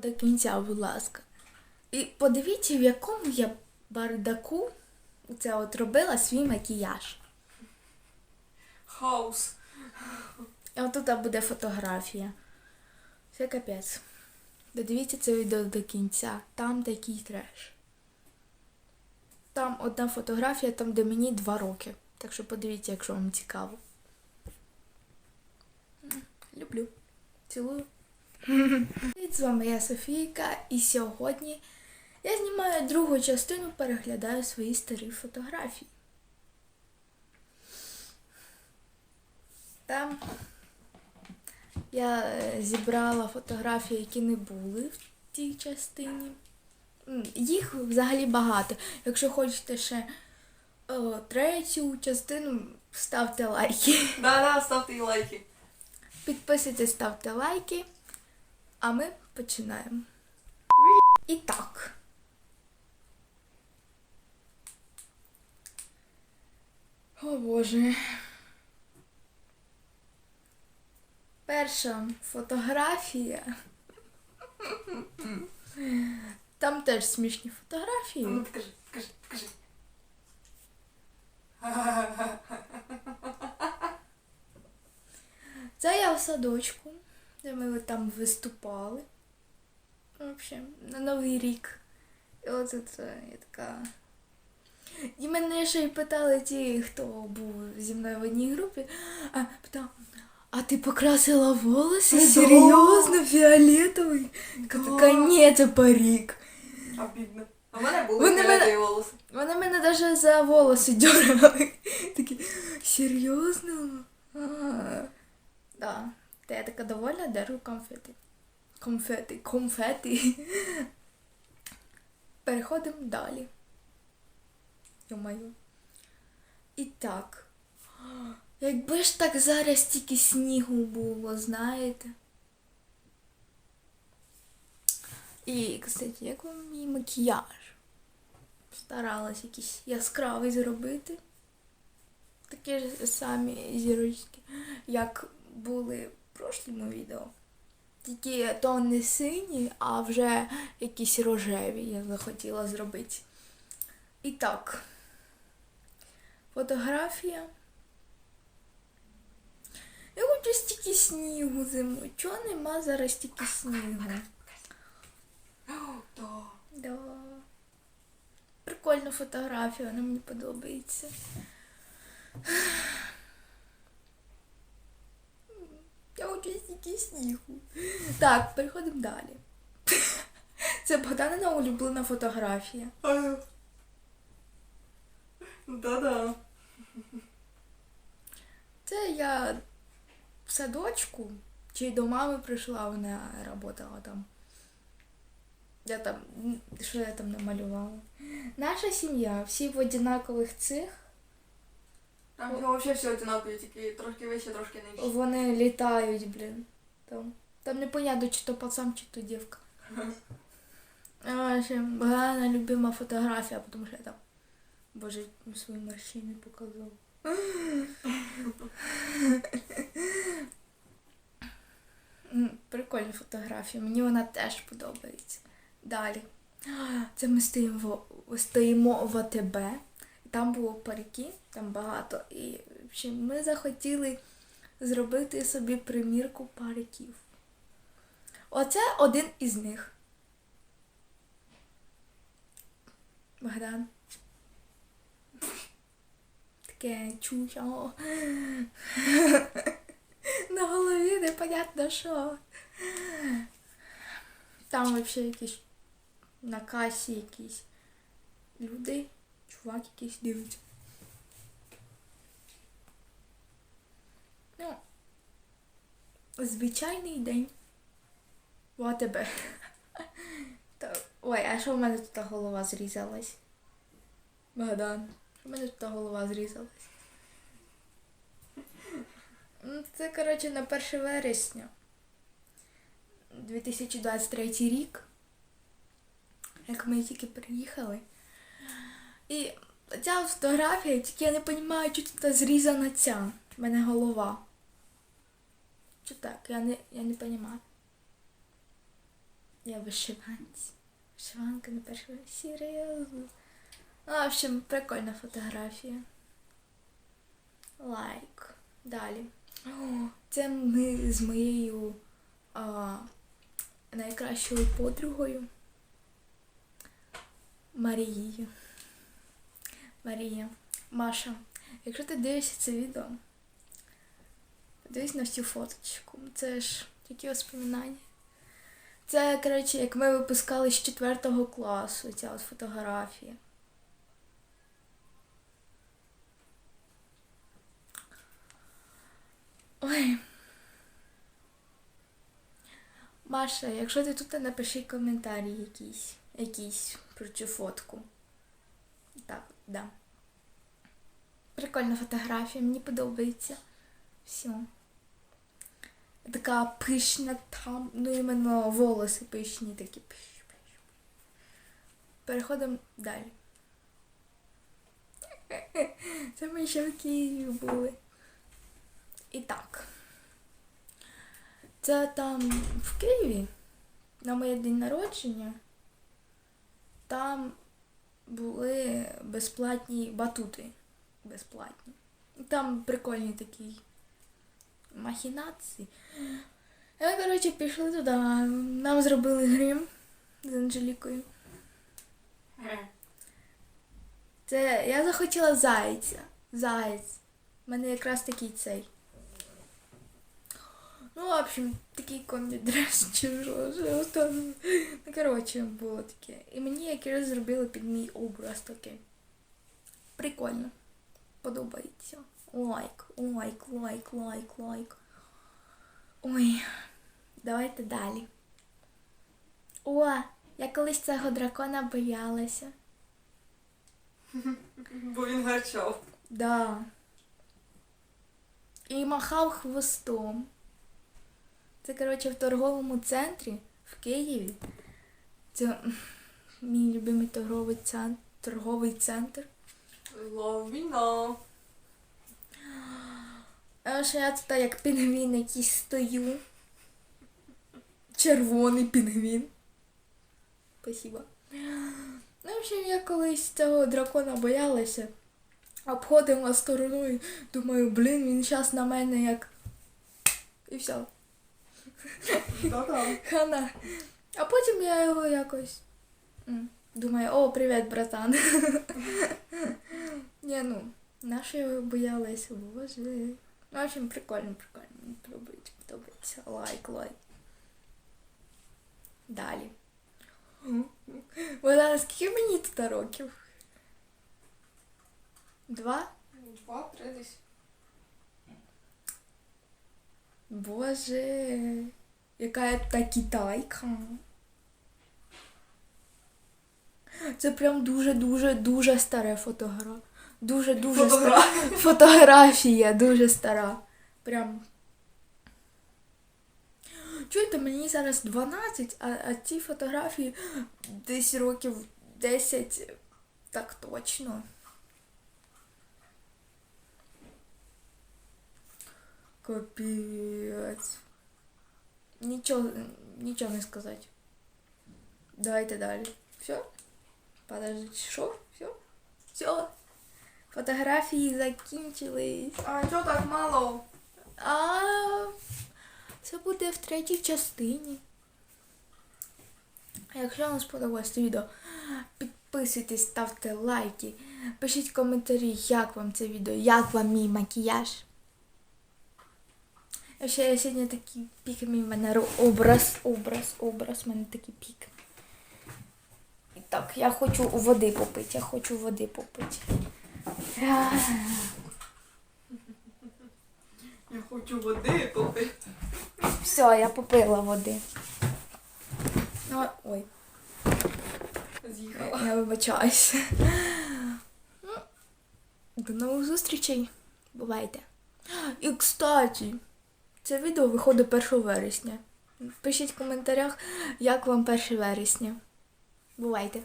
до кінця, будь ласка. І подивіться, в якому я бардаку це от робила свій макіяж. Хаус. І отут буде фотографія. Це капець. Додивіться це відео до кінця. Там такий треш. Там одна фотографія, там де мені два роки. Так що подивіться, якщо вам цікаво. Люблю. Цілую. Привіт, з вами я Софійка, і сьогодні я знімаю другу частину, переглядаю свої старі фотографії. Там я е, зібрала фотографії, які не були в тій частині. Їх взагалі багато. Якщо хочете ще е, третю частину, ставте лайки. Да-да, ставте лайки. Підписуйтесь, ставте лайки. А ми починаємо. І так. О Боже. Перша фотографія. Там теж смішні фотографії. Ну, покажи, покажи, покажи. Це я в садочку, де ми там виступали. В общем, на Новий рік. І от це я така. І мене ще й питали ті, хто був зі мною в одній групі, а питав, а ти покрасила волоси? Да. Серйозно, фіолетовий? Така, Да. така, ні, це парік. Обідно. А в мене були Вони фіолетові волоси. Вони мене навіть за волоси дергали. Такі, серйозно? А, Да. Та я така довольна, держу конфети. Конфети, конфети. Переходимо далі. Йо-моє. І так. Якби ж так зараз тільки снігу було, знаєте. І, кстати, як вам мій макіяж? Старалась якийсь яскравий зробити. Такі ж самі зірочки, як були прошлому відео. Тільки то не сині, а вже якісь рожеві я захотіла зробити. І так. Фотографія. Я хочу стільки снігу зимою. Чого нема зараз стільки снігу? Да. Да. Прикольна фотографія, вона мені подобається. Я хочу стільки снігу. Так, переходимо далі. Це Богданина улюблена фотографія. Да-да. Це я в садочку, чи до мами прийшла, вона працювала там. Я там, що я там намалювала? Наша сім'я, всі в однакових цих. Там взагалі все одинакові, тільки трошки вище, трошки нижче. Вони літають, блін. Там, там непонятно, чи то пацан, чи то дівка. В любима фотографія, тому що я там, боже, свої морщини показав. М, Прикольна фотографія, мені вона теж подобається. Далі. Це ми стоїмо, стоїмо в АТБ. Там було парики, там багато. І ми захотіли зробити собі примірку париків. Оце один із них. Богдан. Таке чучо. На голові непонятно що. Там взагалі якісь на касі якісь люди, чувак якийсь дивиться. Ну, звичайний день в АТБ. Ой, а що в мене тут голова зрізалась? Богдан, що в мене тут голова зрізалась? Ну, Це, коротше, на 1 вересня 2023 рік. Як ми тільки приїхали. І ця фотографія, тільки я не розумію, чи тут зрізана ця. В мене голова. Чи так? Я не, я не розумію. Я вишиванці. Вишиванка на першому серйозно. Ну, в общем, прикольна фотографія. Лайк. Далі. О, це ми з моєю а, найкращою подругою. Марією. Марія. Маша, якщо ти дивишся це відео, подивись на всю фоточку. Це ж такі воспоминання. Це, коротше, як ми випускали з 4 класу, ця от фотографія. Ой. Маша, якщо ти тут напиши коментарі якісь, якісь про цю фотку. Так, да. Прикольна фотографія, мені подобається. Все. Така пишна там, ну іменно волоси пишні такі. Переходимо далі. Це ми ще в Києві були. І так. Це там в Києві на моє день народження. Там були безплатні батути. Безплатні. Там прикольні такі махінації. Я, коротше, пішли туди. Нам зробили грим з Анжелікою. Це я захотіла зайця. Заєць. У мене якраз такий цей. Ну, в общем, такий комбі-дрес чи що, що там. Ну, коротше, було таке. І мені якраз зробили під мій образ такий. Прикольно. Подобається. Лайк, лайк, лайк, лайк, лайк. Ой, давайте далі. О, я колись цього дракона боялася. Бо він гарчав. Да. І махав хвостом. Це, коротше, в торговому центрі в Києві. Це мій любимий торговий центр. Торговий центр. Лавіна. А що я тут як пінгвін якийсь стою. Червоний пінгвін. Спасибо. Ну, в общем, я колись цього дракона боялася. Обходила стороною. Думаю, блін, він зараз на мене як. І все. Хана. А потім я його якось. Думаю, о, привіт, братан. Ні, ну, наша його боялася, боже. Ну, в общем, прикольно, прикольно. Мені подобається, подобається. Лайк, лайк. Далі. Вона скільки мені тут років? Два? Два, три десь. Боже, яка я та китайка. Це прям дуже-дуже дуже старе фотограф. Дуже-дуже стара Фотографія. дуже стара. Прям. Чуєте, мені зараз 12, а, а ці фотографії десь років 10 так точно. Капець. Нічого, нічого не сказати. Давайте далі. Все? Подождите, що? Все? Все. Фотографії закінчились. А чого так мало? А це буде в третій частині. Якщо вам сподобалось це відео, підписуйтесь, ставте лайки, пишіть коментарі, як вам це відео, як вам мій макіяж. А ще я сьогодні такий пік, мій в мене образ, образ, образ, в мене такий пік. І так, я хочу води попити, я хочу води попити. Я хочу води попити. Все, я попила води. Ой, З'їхала. я вибачаюся. До нових зустрічей. Бувайте. І, кстати, це відео виходить 1 вересня. Пишіть в коментарях, як вам 1 вересня. Бувайте.